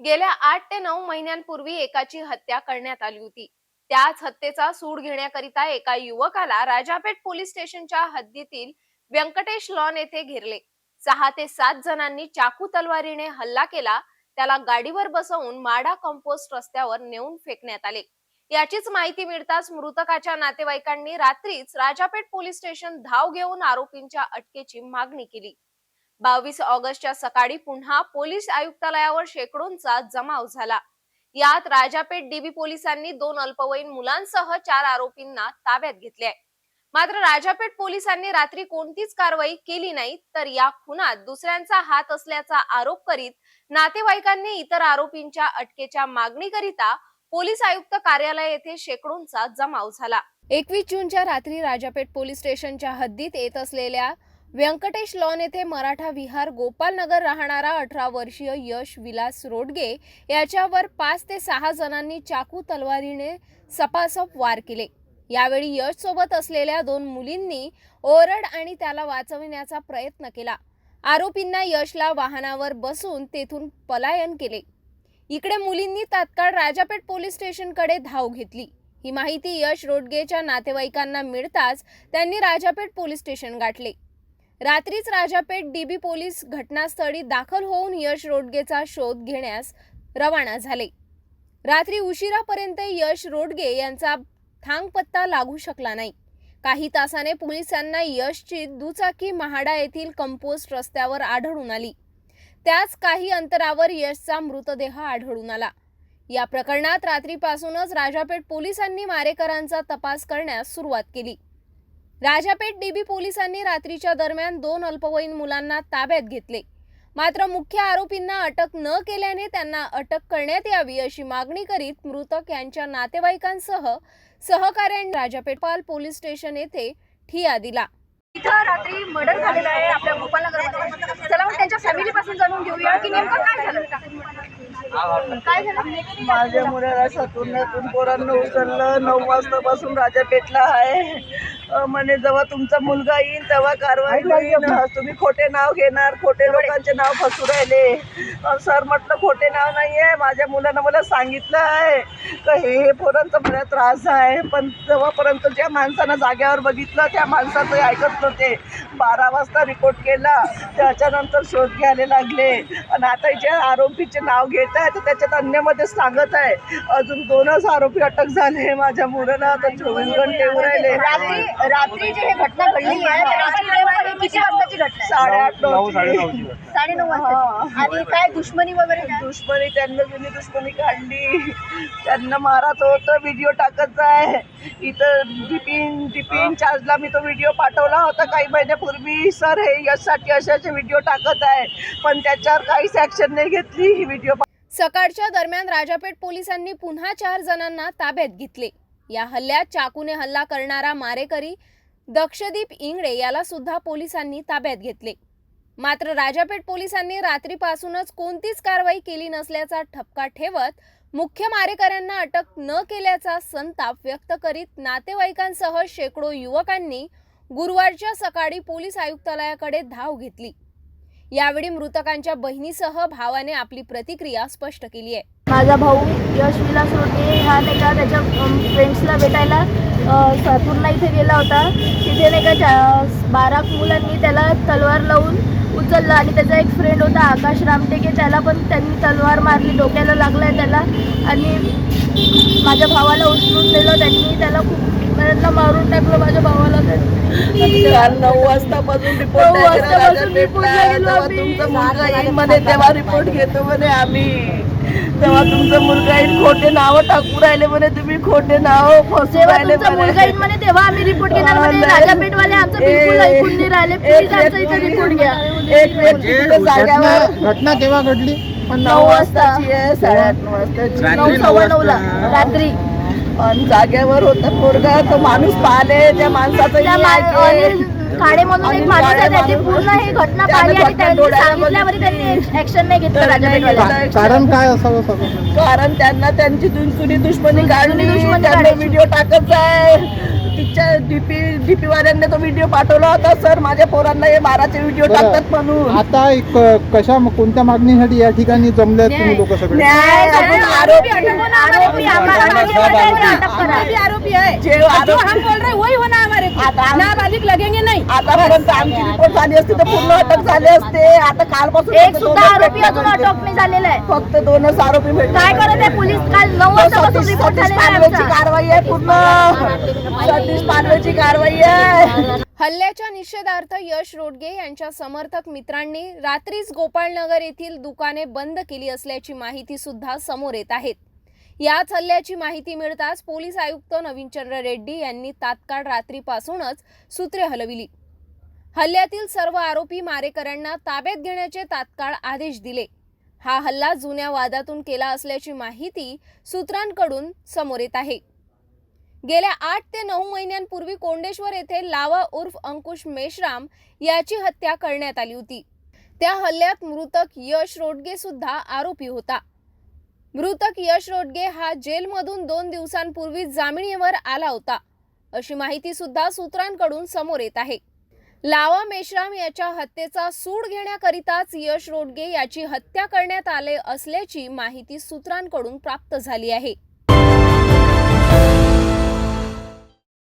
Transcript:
गेल्या आठ ते नऊ महिन्यांपूर्वी एकाची हत्या करण्यात आली होती. त्याच हत्येचा सूड घेण्याकरिता एका युवकाला राजापेठ पोलीस स्टेशनच्या हद्दीतील व्यंकटेश लॉन येथे घेरले. सहा ते सात जणांनी चाकू तलवारीने हल्ला केला त्याला गाडीवर बसवून माडा कंपोस्ट रस्त्यावर नेऊन फेकण्यात आले. याचीच माहिती मिळताच मृतकाच्या नातेवाईकांनी रात्रीच राजापेठ पोलीस स्टेशन धाव घेऊन आरोपींच्या अटकेची मागणी केली. बावीस ऑगस्टच्या सकाळी पुन्हा पोलीस आयुक्तालयावर शेकडोंचा जमाव झाला. यात राजापेठ डीबी पोलिसांनी दोन अल्पवयीन मुलांसह चार आरोपींना ताब्यात घेतले आहे मात्र राजापेठ पोलिसांनी रात्री कोणतीच कारवाई केली नाही तर या खुनात दुसऱ्यांचा हात असल्याचा आरोप करीत नातेवाईकांनी इतर आरोपींच्या अटकेच्या मागणीकरिता पोलीस आयुक्त कार्यालय येथे शेकडोंचा जमाव झाला. एकवीस जूनच्या रात्री राजापेठ पोलीस स्टेशनच्या हद्दीत येत असलेल्या व्यंकटेश लॉन येथे मराठा विहार गोपालनगर राहणारा अठरा वर्षीय यश विलास रोडगे याच्यावर पाच ते सहा जणांनी चाकू तलवारीने सपासप वार केले. यावेळी यश सोबत असलेल्या दोन मुलींनी ओरड आणि त्याला वाचविण्याचा प्रयत्न केला. आरोपींना यशला वाहनावर बसून तेथून पलायन केले. इकडे मुलींनी तात्काळ राजापेठ पोलीस स्टेशनकडे धाव घेतली. ही माहिती यश रोडगेच्या नातेवाईकांना मिळताच त्यांनी राजापेठ पोलीस स्टेशन गाठले. रात्रीच राजापेठ डीबी पोलीस घटनास्थळी दाखल होऊन यश रोडगेचा शोध घेण्यास रवाना झाले. रात्री उशिरापर्यंत यश रोडगे यांचा थांगपत्ता लागू शकला नाही. काही तासाने पोलिसांना यशची दुचाकी महाडा येथील कंपोस्ट रस्त्यावर आढळून आली. त्याच काही अंतरावर यशचा मृतदेह आढळून आला. या प्रकरणात रात्रीपासूनच राजापेठ पोलिसांनी मारेकरांचा तपास करण्यास सुरुवात केली. राजापेठ डीबी पोलिसांनी रात्रीच्या दरम्यान दोन अल्पवयीन मुलांना ताब्यात घेतले. मात्र मुख्य आरोपींना अटक न केल्याने त्यांना अटक करण्यात यावी अशी मागणी करीत मृतक यांच्या नातेवाईकांसह सहकार्याने राजापेठपाल पोलीस स्टेशन येथे ठिया दिला. इथं रात्री मर्डर झालेलं आहे आपल्या गोपालनगरमध्ये. चला मग त्यांच्या फॅमिली पासून जाणून घेऊया की नेमकं काय झालं? काय झालं? माझ्या मुलाला सतुर्ण्यातून पोरांना उचललं. नऊ वाजतापासून राजापेठला आहे. म्हणे जेव्हा तुमचा मुलगा येईल तेव्हा कारवाई होईल तुम्ही खोटे नाव घेणार. खोटे लोकांचे नाव फसू राहिले. सर म्हटलं खोटे नाव नाही आहे माझ्या मुलानं मला सांगितलं आहे का हे हे पोरांचा मला त्रास आहे. पण जेव्हापर्यंत ज्या माणसानं जाग्यावर बघितलं त्या माणसाचं ऐकत नव्हते. बारा वाजता रिपोर्ट केला. त्याच्यानंतर शोध घ्यायला लागले. आणि आता जे आरोपीचे नाव घेत आहे तर त्याच्यात अन्यमध्ये सांगत आहे. अजून दोनच आरोपी अटक झाले. माझ्या मुलाला आता चोवीस घंटे राहिले रात्री जी ही घटना घडली आहे ते रात्री केव्हा- किती वाजताची घटना आहे? साडेआठ नऊ साडेनऊ वाजता. आणि काय दुश्मनी वगैरे काय? दुश्मनी त्यांना जुनी दुश्मनी काढली. त्यांना मारायचं होतं व्हिडिओ टाकायचा आहे इथं टिपिन टिपिन चार्जला मी तो व्हिडिओ पाठवला होता काही महिन्यापूर्वी. सर हे यासाठी असे असे व्हिडिओ टाकत आहे. पण त्याच्यावर काहीच ॲक्शन नाही घेतली. ही व्हिडिओ सकाळच्या दरम्यान राजापेठ पोलिसांनी पुन्हा चार जणांना ताब्यात घेतले. या हल्ल्यात चाकूने हल्ला करणारा मारेकरी दक्षदीप इंगळे याला सुद्धा पोलिसांनी ताब्यात घेतले. मात्र राजापेठ पोलिसांनी रात्रीपासूनच कोणतीच कारवाई केली नसल्याचा ठपका ठेवत मुख्य मारेकऱ्यांना अटक न केल्याचा संताप व्यक्त करीत नातेवाईकांसह शेकडो युवकांनी गुरुवारच्या सकाळी पोलीस आयुक्तालयाकडे धाव घेतली. यावेळी मृतकांच्या बहिणीसह भावाने आपली प्रतिक्रिया स्पष्ट केली आहे. माझा भाऊ यश विलास रोडगे हा नाही का त्याच्या फ्रेंड्सला भेटायला सातूरला इथे गेला होता तिथे नाही का चा- बारा मुलांनी त्याला तलवार लावून उचललं आणि त्याचा एक फ्रेंड होता आकाश रामटेके त्याला पण त्यांनी तलवार मारली डोक्याला लागलाय त्याला आणि माझ्या भावाला उचलून नेलं त्यांनी त्याला खूप त्याला मारून टाकलं माझ्या भावाला. काल नऊ वाजतापासून रिपोर्ट नऊ वाजतापासून आम्ही. तुमचा मुलगा येईल म्हणे तेव्हा रिपोर्ट घेतो म्हणे आम्ही तेव्हा तुमचा मुलगा येईल खोटे नाव टाकू राहिले म्हणे तुम्ही खोटे नाव फसू जेव्हा राहिले तुमचा मुलगा येईल म्हणे तेव्हा आम्ही रिपोर्ट घेणार म्हणे. नाही. राजापेठवाले आमचं बिलकुल ए- ऐकून नाही राहिले. एक प्लीज आमचा इथे व्यक्ती- रिपोर्ट घ्या. एक व्यक्ती तिथे जाग्यावर घटना केव्हा घडली नऊ वाजताची आहे साडेआठ नऊ वाजताची नऊ सव्वा नऊला. रात्री. आणि जाग्यावर होता पोरगा तो माणूस पाहिले त्या माणसाचं त्या मा- ऐकले. अनिल काळेमधून एक माणूस आहे माणूस. पूर्ण ही घटना त्याने पाहिली आणि घटना त्यांनी सांगितल्यावर त्यांनी ऍक्शन नाही घेतलं राजापेठवाले. कारण काय असावं सगळं कारण त्यांना त्यांची जुनी दुश्मनी काढली दुश्मनी. व्हिडिओ टाकत आहे तिच्या डीपी डीपी वाल्यांनी तो व्हिडिओ पाठवला होता सर माझ्या पोरांना हे माराचे व्हिडिओ बरं. टाकतात म्हणून आता एक कशा कोणत्या मागणीसाठी या ठिकाणी जमले तुम्ही लोक सगळे न्याय आपण आरोपी आरोपी आम्हाला मागे अटक करा. आरोपी है जे आरोपी हम बोल रहे वही होना हमारे आता- नाबालिग लगेंगे नहीं आतापर्यंत आमची रिपोर्ट झाली असती तर पूर्ण अटक झाले असते आता कालपासून एक फक्त सुद्धा दोनच आरोपी भेटले अजून म्हणजे. अटक नाही झालेला आहे फक्त दोनच आरोपी भेटले काय करत आहे पोलीस काल नऊ तो वाजतापासून सतीश रिपोर्ट सतीश झालेला आहे पानवेची आमचा. कारवाई आहे पूर्ण सतीश कारवाई आहे. हल्ल्याच्या निषेधार्थ यश रोडगे यांच्या समर्थक मित्रांनी रात्रीच गोपाळनगर येथील दुकाने बंद केली असल्याची माहिती सुद्धा समोर येत आहेत. याच हल्ल्याची माहिती मिळताच पोलीस आयुक्त नवीनचंद्र रेड्डी यांनी तात्काळ रात्रीपासूनच सूत्रे हलविली. हल्ल्यातील सर्व आरोपी मारेकऱ्यांना ताब्यात घेण्याचे तात्काळ आदेश दिले. हा हल्ला जुन्या वादातून केला असल्याची माहिती सूत्रांकडून समोर येत आहे. गेल्या आठ ते नऊ महिन्यांपूर्वी कोंडेश्वर येथे लावा उर्फ अंकुश मेश्राम याची हत्या करण्यात आली होती. त्या हल्ल्यात मृतक यश रोडगे सुद्धा आरोपी होता. मृतक यश रोडगे हा जेलमधून दोन दिवसांपूर्वी जामिनीवर आला होता अशी माहिती सुद्धा सूत्रांकडून समोर येत आहे. लावा मेश्राम याच्या हत्येचा सूड घेण्याकरिताच यश रोडगे याची हत्या करण्यात आले असल्याची माहिती सूत्रांकडून प्राप्त झाली आहे.